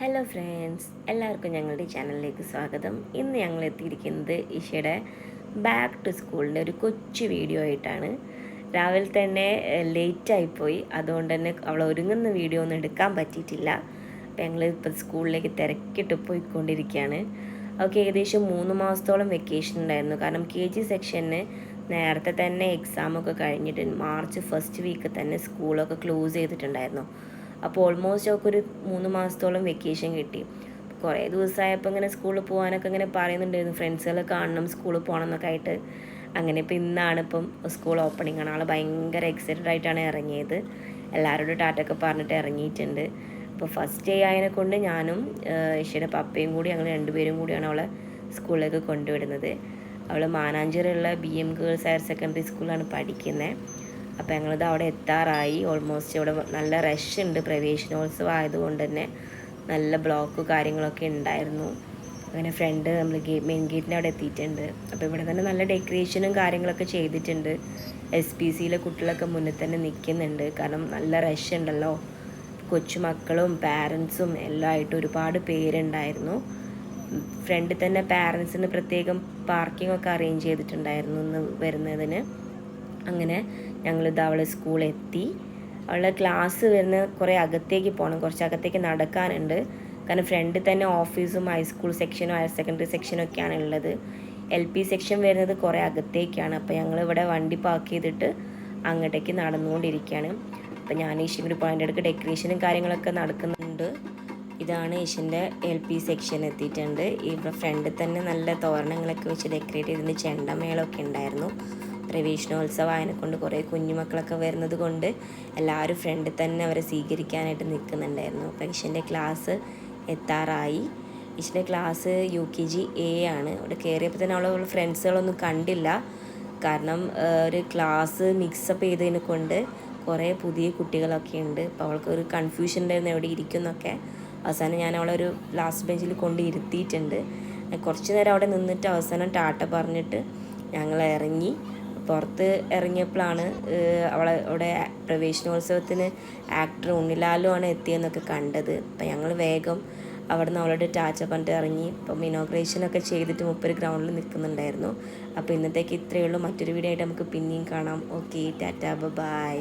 Hello friends എല്ലാവർക്കും ഞങ്ങളുടെ ചാനലിലേക്ക് സ്വാഗതം. ഇന്ന് ഞങ്ങൾ എത്തിയിരിക്കുന്നത് ഇഷയുടെ ബാക്ക് ടു സ്കൂളിന്റെ ഒരു കൊച്ചു വീഡിയോ ആയിട്ടാണ്. രാവിലെ തന്നെ ലേറ്റ് ആയിപ്പോയി. അതുകൊണ്ട് തന്നെ അവൾ ഒരുങ്ങുന്ന വീഡിയോ ഒന്നും എടുക്കാൻ പറ്റിയിട്ടില്ല. അപ്പോൾ ഞങ്ങൾ ഇപ്പോൾ സ്കൂളിലേക്ക് തിരക്കിട്ട് പോയിക്കൊണ്ടിരിക്കുകയാണ്. അവൾക്ക് ഏകദേശം മൂന്ന് മാസത്തോളം വെക്കേഷൻ ഉണ്ടായിരുന്നു. കാരണം കെ ജി സെക്ഷന് നേരത്തെ തന്നെ എക്സാമൊക്കെ കഴിഞ്ഞിട്ട് മാർച്ച് ഫസ്റ്റ് വീക്ക് തന്നെ സ്കൂളൊക്കെ ക്ലോസ് ചെയ്തിട്ടുണ്ടായിരുന്നു. അപ്പോൾ ഓൾമോസ്റ്റ് അവൾക്കൊരു മൂന്ന് മാസത്തോളം വെക്കേഷൻ കിട്ടി. കുറേ ദിവസമായപ്പോൾ ഇങ്ങനെ സ്കൂളിൽ പോകാനൊക്കെ ഇങ്ങനെ പറയുന്നുണ്ടായിരുന്നു. ഫ്രണ്ട്സുകളെ കാണണം സ്കൂളിൽ പോകണം എന്നൊക്കെ ആയിട്ട്. അങ്ങനെ ഇപ്പോൾ ഇന്നാണ് ഇപ്പം സ്കൂൾ ഓപ്പണിംഗ് ആണ്. ആൾ ഭയങ്കര എക്സൈറ്റഡ് ആയിട്ടാണ് ഇറങ്ങിയത്. എല്ലാവരോടും ടാറ്റൊക്കെ പറഞ്ഞിട്ട് ഇറങ്ങിയിട്ടുണ്ട്. അപ്പോൾ ഫസ്റ്റ് ഡേ ആയതിനെ കൊണ്ട് ഞാനും ഇഷയുടെ പപ്പയും കൂടി ഞങ്ങൾ രണ്ടുപേരും കൂടിയാണ് അവളെ സ്കൂളിലേക്ക് കൊണ്ടുവിടുന്നത്. അവൾ മാനാഞ്ചേരിയുള്ള B M girls higher secondary സ്കൂളിലാണ് പഠിക്കുന്നത് അപ്പോൾ ഞങ്ങളിത് അവിടെ എത്താറായി. ഓൾമോസ്റ്റ് ഇവിടെ നല്ല റഷ് ഉണ്ട്. പ്രവേശനോത്സവം ആയതുകൊണ്ട് തന്നെ നല്ല ബ്ലോക്ക് കാര്യങ്ങളൊക്കെ ഉണ്ടായിരുന്നു. അങ്ങനെ ഫ്രണ്ട് നമ്മൾ ഗേ മെയിൻ ഗേറ്റിന്റെ അവിടെ എത്തിയിട്ടുണ്ട്. അപ്പോൾ ഇവിടെ തന്നെ നല്ല ഡെക്കറേഷനും കാര്യങ്ങളൊക്കെ ചെയ്തിട്ടുണ്ട്. എസ് പി സിയിലെ കുട്ടികളൊക്കെ മുന്നിൽ തന്നെ നിൽക്കുന്നുണ്ട്. കാരണം നല്ല റഷ് ഉണ്ടല്ലോ. കൊച്ചുമക്കളും പാരൻസും എല്ലാം ആയിട്ട് ഒരുപാട് പേരുണ്ടായിരുന്നു. ഫ്രണ്ടിൽ തന്നെ പാരൻസിന് പ്രത്യേകം പാർക്കിംഗ് ഒക്കെ അറേഞ്ച് ചെയ്തിട്ടുണ്ടായിരുന്നു ഇന്ന് വരുന്നതിന്. അങ്ങനെ ഞങ്ങളിത് അവളെ സ്കൂളെത്തി അവളുടെ ക്ലാസ് വരുന്ന കുറേ അകത്തേക്ക് പോകണം കുറച്ച് അകത്തേക്ക് നടക്കാനുണ്ട്. കാരണം ഫ്രണ്ട് തന്നെ ഓഫീസും ഹൈസ്കൂൾ സെക്ഷനും ഹയർ സെക്കൻഡറി സെക്ഷനും ഒക്കെയാണ് ഉള്ളത്. എൽ പി സെക്ഷൻ വരുന്നത് കുറേ അകത്തേക്കാണ്. അപ്പോൾ ഞങ്ങളിവിടെ വണ്ടി പാർക്ക് ചെയ്തിട്ട് അങ്ങോട്ടേക്ക് നടന്നുകൊണ്ടിരിക്കുകയാണ്. അപ്പോൾ ഞാൻ ഈശും ഒരു അടുക്ക് ഡെക്കറേഷനും കാര്യങ്ങളൊക്കെ നടക്കുന്നുണ്ട്. ഇതാണ് ഈശ്വന്റെ എൽ പി സെക്ഷൻ എത്തിയിട്ടുണ്ട്. ഇവിടെ ഫ്രണ്ട് തന്നെ നല്ല തോരണങ്ങളൊക്കെ വെച്ച് ഡെക്കറേറ്റ് ചെയ്തിട്ടുണ്ട് ചെണ്ടമേളമൊക്കെ ഉണ്ടായിരുന്നു. പ്രവേശനോത്സവം കൊണ്ട് കുറേ കുഞ്ഞുമക്കളൊക്കെ വരുന്നത് കൊണ്ട് എല്ലാവരും ഫ്രണ്ടിൽ തന്നെ അവരെ സ്വീകരിക്കാനായിട്ട് നിൽക്കുന്നുണ്ടായിരുന്നു. അപ്പോൾ ഇഷന്റെ ക്ലാസ് എത്താറായി. ഇഷന്റെ class U K G A ആണ്. അവിടെ കയറിയപ്പോൾ തന്നെ അവളെ ഫ്രണ്ട്സുകളൊന്നും കണ്ടില്ല. കാരണം ഒരു ക്ലാസ് മിക്സപ്പ് ചെയ്തതിനെ കൊണ്ട് കുറേ പുതിയ കുട്ടികളൊക്കെ ഉണ്ട്. അപ്പോൾ അവൾക്ക് ഒരു കൺഫ്യൂഷൻ ഉണ്ടായിരുന്നു എവിടെ ഇരിക്കുന്നൊക്കെ. അവസാനം ഞാൻ അവളെ ഒരു ലാസ്റ്റ് ബെഞ്ചിൽ കൊണ്ട് ഇരുത്തിയിട്ടുണ്ട്. കുറച്ച് നേരം അവിടെ നിന്നിട്ട് അവസാനം ടാട്ട പറഞ്ഞിട്ട് ഞങ്ങൾ ഇറങ്ങി. പുറത്ത് ഇറങ്ങിയപ്പോഴാണ് അവളെ അവിടെ പ്രവേശനോത്സവത്തിന് ആക്ടർ ഉണ്ണിലാലു ആണ് എത്തിയെന്നൊക്കെ കണ്ടത്. അപ്പം ഞങ്ങൾ വേഗം അവിടെ നിന്ന് ടാച്ച പറഞ്ഞിട്ട് ഇറങ്ങി. ഇപ്പം ഇനോഗ്രേഷനൊക്കെ ചെയ്തിട്ട് മുപ്പത് ഗ്രൗണ്ടിൽ നിൽക്കുന്നുണ്ടായിരുന്നു. അപ്പോൾ ഇന്നത്തേക്ക് ഇത്രയേ ഉള്ളൂ. മറ്റൊരു വീഡിയോ ആയിട്ട് നമുക്ക് പിന്നെയും കാണാം. Okay Tata by